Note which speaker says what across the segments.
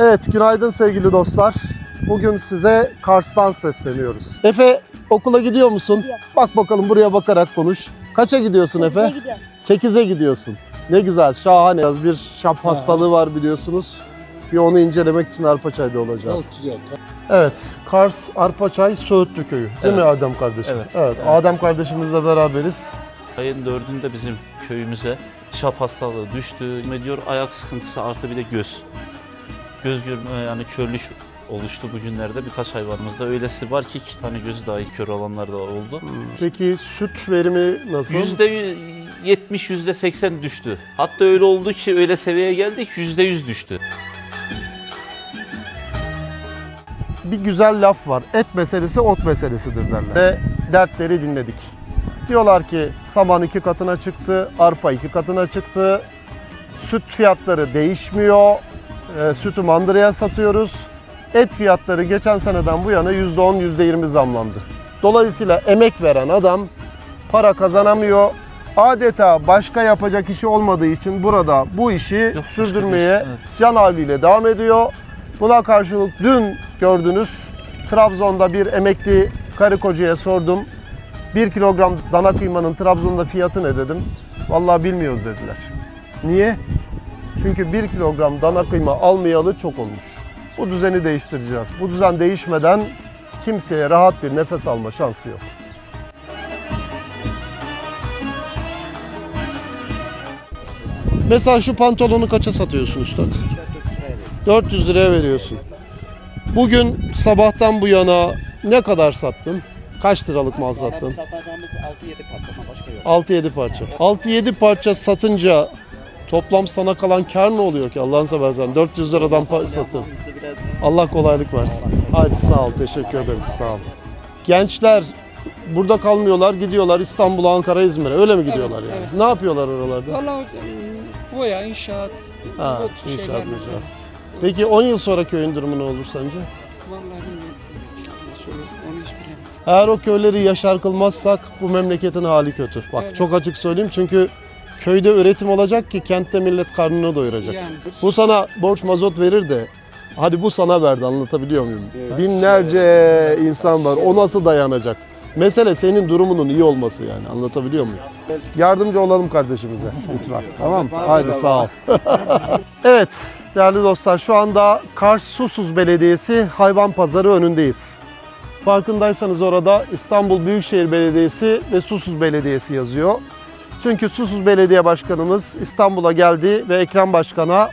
Speaker 1: Evet, günaydın sevgili dostlar. Bugün size Kars'tan sesleniyoruz. Efe, okula gidiyor musun?
Speaker 2: Gidiyorum.
Speaker 1: Bak bakalım buraya bakarak konuş. Kaça gidiyorsun
Speaker 2: Sekize
Speaker 1: Efe?
Speaker 2: gidiyorum.
Speaker 1: 8'e gidiyorsun. Ne güzel, şahane. Biraz Bir şap hastalığı var biliyorsunuz. Bir onu incelemek için Arpaçay'da olacağız.
Speaker 3: Çok güzel.
Speaker 1: Evet, Kars Arpaçay Söğütlü Köyü. Değil mi. Adem kardeşim?
Speaker 4: Evet.
Speaker 1: evet.
Speaker 4: Evet.
Speaker 1: Adem kardeşimizle beraberiz.
Speaker 4: Ayın dördünde bizim köyümüze şap hastalığı düştü. Mediyor ayak sıkıntısı artı bir de göz. Göz görme yani körlük oluştu bugünlerde birkaç hayvanımızda. Öylesi var ki iki tane gözü dahi kör olanlar da oldu.
Speaker 1: Peki süt verimi nasıl?
Speaker 4: Yüzde yetmiş, yüzde seksen düştü. Hatta öyle oldu ki öyle seviyeye geldik yüzde yüz düştü.
Speaker 1: bir güzel laf var. Et meselesi ot meselesidir derler. Ve dertleri dinledik. Diyorlar ki saman iki katına çıktı, arpa iki katına çıktı. Süt fiyatları değişmiyor. E, sütü mandıraya satıyoruz. Et fiyatları geçen seneden bu yana %10, %20 zamlandı. Dolayısıyla emek veren adam para kazanamıyor. Adeta başka yapacak işi olmadığı için burada bu işi
Speaker 4: Yok,
Speaker 1: sürdürmeye
Speaker 4: iş, evet.
Speaker 1: can havliyle devam ediyor. Buna karşılık dün gördünüz Trabzon'da bir emekli karı kocaya sordum. 1 kilogram dana kıymanın Trabzon'da fiyatı ne dedim. Vallahi bilmiyoruz dediler. Niye? Çünkü 1 kilogram dana kıyma almayalı çok olmuş. Bu düzeni değiştireceğiz. Bu düzen değişmeden kimseye rahat bir nefes alma şansı yok. Mesela şu pantolonu kaça satıyorsun üstad? 400 liraya veriyorsun. Bugün sabahtan bu yana ne kadar sattın? Kaç liralık mal sattın?
Speaker 3: Satacağımız 6-7 parça ama başka yok.
Speaker 1: 6-7 parça. 6-7 parça satınca toplam sana kalan kar ne oluyor ki Allah'ın seversen? 400 liradan pa- satın. Allah kolaylık versin. Haydi sağ ol, teşekkür ederim, sağ ol. Gençler burada kalmıyorlar, gidiyorlar İstanbul'a, Ankara, İzmir'e. Öyle mi gidiyorlar yani?
Speaker 5: evet.
Speaker 1: Ne yapıyorlar oralarda?
Speaker 5: Valla boya, inşaat,
Speaker 1: Ha,
Speaker 5: o tür
Speaker 1: inşaat,
Speaker 5: şeyler.
Speaker 1: inşaat. Peki 10 yıl sonra köyün durumu ne olur sence?
Speaker 5: Vallahi bilmiyorum. Onu hiç bilemem.
Speaker 1: Eğer o köyleri yaşar kılmazsak bu memleketin hali kötü. Bak
Speaker 5: Evet.
Speaker 1: çok açık söyleyeyim çünkü köyde üretim olacak ki kentte millet karnını doyuracak.
Speaker 5: Yani
Speaker 1: Bu sana borç mazot verir de hadi bu sana verdi anlatabiliyor muyum? Binlerce insan var o nasıl dayanacak? Mesele senin durumunun iyi olması yani anlatabiliyor muyum? Yardımcı olalım kardeşimize lütfen. tamam mı? Haydi sağ ol. evet değerli dostlar şu anda Kars Susuz Belediyesi hayvan pazarı önündeyiz. Farkındaysanız orada İstanbul Büyükşehir Belediyesi ve Susuz Belediyesi yazıyor. Çünkü Susuz Belediye Başkanımız İstanbul'a geldi ve Ekrem Başkan'a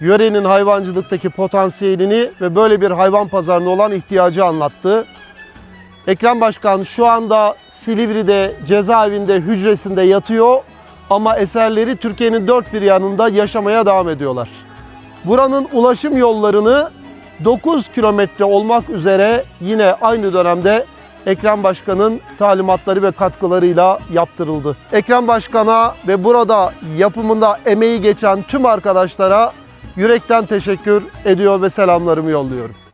Speaker 1: yörenin hayvancılıktaki potansiyelini ve böyle bir hayvan pazarına olan ihtiyacı anlattı. Ekrem Başkan şu anda Silivri'de cezaevinde hücresinde yatıyor ama eserleri Türkiye'nin dört bir yanında yaşamaya devam ediyorlar. Buranın ulaşım yollarını 9 kilometre olmak üzere yine aynı dönemde Ekrem Başkan'ın talimatları ve katkılarıyla yaptırıldı. Ekrem Başkan'a ve burada yapımında emeği geçen tüm arkadaşlara yürekten teşekkür ediyor ve selamlarımı yolluyorum.